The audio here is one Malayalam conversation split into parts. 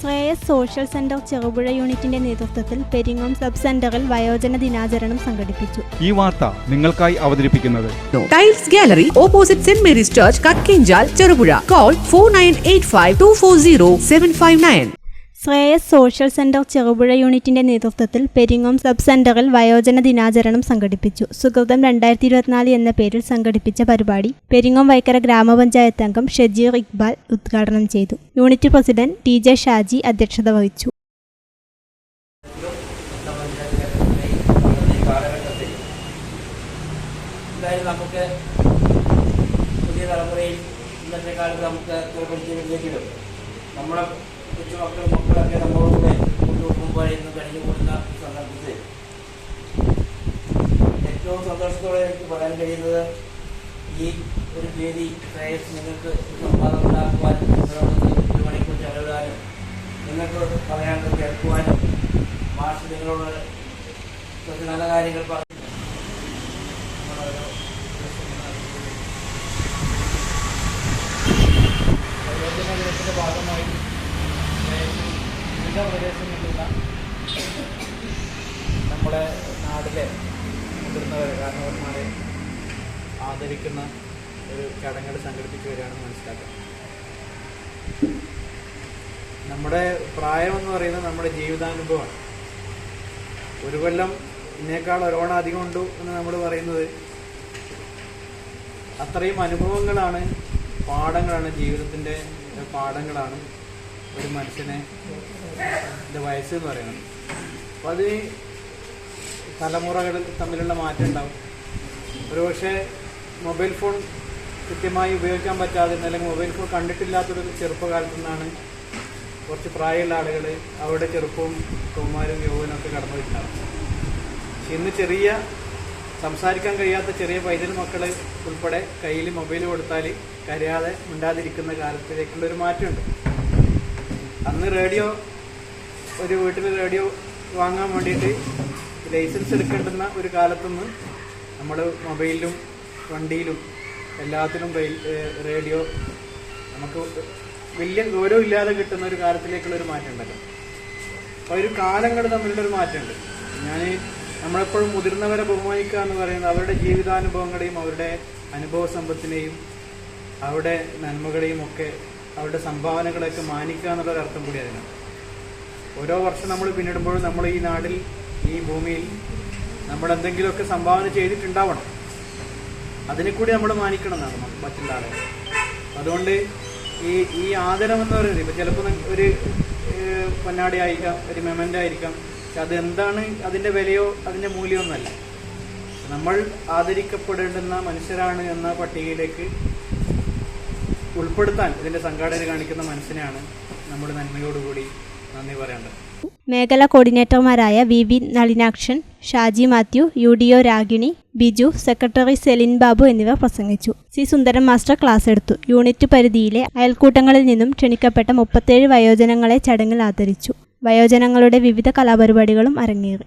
ശ്രേയസ് സോഷ്യൽ സെന്റർ ചെറുപുഴ യൂണിറ്റിന്റെ നേതൃത്വത്തിൽ പെരിങ്ങോം സബ് സെന്ററിൽ വയോജന ദിനാചരണം സംഘടിപ്പിച്ചു. ഈ വാർത്ത നിങ്ങൾക്കായി അവതരിപ്പിക്കുന്നത് tiles gallery opposite Saint Mary's Church Kakkinchal Cherupuzha. Call four nine eight five two four zero seven five nine Shreyas social centre Cherupuzha യൂണിറ്റിന്റെ നേതൃത്വത്തിൽ പെരിങ്ങോം സബ് സെന്ററിൽ വയോജന ദിനാചരണം സംഘടിപ്പിച്ചു. സുഹൃതം രണ്ടായിരത്തി ഇരുപത്തിനാല് എന്ന പേരിൽ സംഘടിപ്പിച്ച പരിപാടി പെരിങ്ങോം വൈക്കര ഗ്രാമപഞ്ചായത്ത് അംഗം ഷജീർ ഇക്ബാൽ ഉദ്ഘാടനം ചെയ്തു. Unit president T J Shaji അധ്യക്ഷത വഹിച്ചു. നമ്മുടെ കൊച്ചുമക്കളും മക്കളൊക്കെ നമ്മളോട് കൊണ്ടുപോകുമ്പോൾ ഇന്ന് കഴിഞ്ഞു കൂടുന്ന സന്ദർഭത്തിൽ ഏറ്റവും സന്തോഷത്തോടെ എനിക്ക് പറയാൻ കഴിയുന്നത് ഈ ഒരു വേദി ശ്രേയസ് നിങ്ങൾക്ക് സംവാദം ഉണ്ടാക്കുവാനും ഒരു മണിക്കൂർ ചെലവിടാനും നിങ്ങൾക്ക് പറയാനുള്ളത് കേൾക്കുവാനും മാഷ് നിങ്ങളോട് കുറച്ച് നല്ല കാര്യങ്ങൾ പറഞ്ഞു. ഭാഗമായി വിവിധ പ്രദേശങ്ങളിലുള്ള നമ്മുടെ നാട്ടിലെ മുതിർന്നവരെ കാരണവന്മാരെ ആദരിക്കുന്ന ഒരു ചടങ്ങുകൾ സംഘടിപ്പിച്ചു വരികയാണെന്ന് മനസ്സിലാക്കാം. നമ്മുടെ പ്രായം എന്ന് പറയുന്നത് നമ്മുടെ ജീവിതാനുഭവമാണ്. ഒരു കൊല്ലം ഇതിനേക്കാൾ ഒരോണം അധികം ഉണ്ടു എന്ന് നമ്മൾ പറയുന്നത് അത്രയും അനുഭവങ്ങളാണ് പാഠങ്ങളാണ് ജീവിതത്തിന്റെ പാഠങ്ങളാണ് ഒരു മനുഷ്യനെ എന്റെ വയസ്സ് എന്ന് പറയുന്നത് അപ്പോൾ അത് തലമുറകൾ തമ്മിലുള്ള മാറ്റം ഉണ്ടാവും. ഒരുപക്ഷെ മൊബൈൽ ഫോൺ കൃത്യമായി ഉപയോഗിക്കാൻ പറ്റാതെ അല്ലെങ്കിൽ മൊബൈൽ ഫോൺ കണ്ടിട്ടില്ലാത്തൊരു ചെറുപ്പകാലത്തു നിന്നാണ് കുറച്ച് പ്രായമുള്ള ആളുകൾ അവരുടെ ചെറുപ്പവും കൗമാരും യൗവനും ഒക്കെ കടന്നു വരുന്നുണ്ടാവും പക്ഷെ ഇന്ന് ചെറിയ സംസാരിക്കാൻ കഴിയാത്ത ചെറിയ പൈതൽ മക്കൾ ഉൾപ്പെടെ കയ്യിൽ മൊബൈൽ കൊടുത്താൽ കരയാതെ മിണ്ടാതിരിക്കുന്ന കാലത്തിലേക്കുള്ളൊരു മാറ്റമുണ്ട്. അന്ന് റേഡിയോ ഒരു വീട്ടിൽ റേഡിയോ വാങ്ങാൻ വേണ്ടിയിട്ട് ലൈസൻസ് എടുക്കേണ്ടുന്ന ഒരു കാലത്തുനിന്ന് നമ്മൾ മൊബൈലിലും വണ്ടിയിലും എല്ലാത്തിലും റേഡിയോ നമുക്ക് വലിയ ഗൗരവമില്ലാതെ കിട്ടുന്ന ഒരു കാലത്തിലേക്കുള്ള ഒരു മാറ്റം ഉണ്ടല്ലോ. അപ്പോൾ ഒരു കാലങ്ങൾ തമ്മിലുള്ള ഒരു മാറ്റമുണ്ട് ഞാൻ നമ്മളെപ്പോഴും മുതിർന്നവരെ ബഹുമാനിക്കുക എന്ന് പറയുന്നത് അവരുടെ ജീവിതാനുഭവങ്ങളെയും അവരുടെ അനുഭവ സമ്പത്തിനെയും അവരുടെ നന്മകളെയും ഒക്കെ അവരുടെ സംഭാവനകളെയൊക്കെ മാനിക്കുക എന്നുള്ളൊരു അർത്ഥം കൂടി അതിനാണ്. ഓരോ വർഷം നമ്മൾ പിന്നിടുമ്പോഴും നമ്മൾ ഈ നാടിൽ ഈ ഭൂമിയിൽ നമ്മൾ എന്തെങ്കിലുമൊക്കെ സംഭാവന ചെയ്തിട്ടുണ്ടാവണം. അതിനെ കൂടി നമ്മൾ മാനിക്കണം എന്നാണ് മറ്റുള്ള ആളുകൾ. അതുകൊണ്ട് ഈ ഈ ആദരം എന്ന് പറയുന്നത് ഇപ്പം ചിലപ്പോൾ ഒരു പൊന്നാടി ആയിരിക്കാം ഒരു മെമന്റ് ആയിരിക്കാം. പക്ഷെ അത് എന്താണ് അതിന്റെ വിലയോ അതിന്റെ മൂല്യമൊന്നുമല്ല നമ്മൾ ആദരിക്കപ്പെടേണ്ടുന്ന മനുഷ്യരാണ് എന്ന പട്ടികയിലേക്ക് ഉൾപ്പെടുത്താൻ ഇതിന്റെ സംഘാടകർ കാണിക്കുന്ന മനസ്സിനെയാണ് നമ്മുടെ നന്മയോടുകൂടി നന്ദി പറയേണ്ടത്. മേഖലാ കോർഡിനേറ്റർമാരായ V V Nalinakshan Shaji Mathew U D O Ragini Biju secretary Celine Babu എന്നിവർ പ്രസംഗിച്ചു. സി സുന്ദരൻ മാസ്റ്റർ ക്ലാസ് എടുത്തു. യൂണിറ്റ് പരിധിയിലെ അയൽക്കൂട്ടങ്ങളിൽ നിന്നും ക്ഷണിക്കപ്പെട്ട മുപ്പത്തേഴ് വയോജനങ്ങളെ ചടങ്ങിൽ ആദരിച്ചു. വയോജനങ്ങളുടെ വിവിധ കലാപരിപാടികളും അരങ്ങേറി.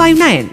five nine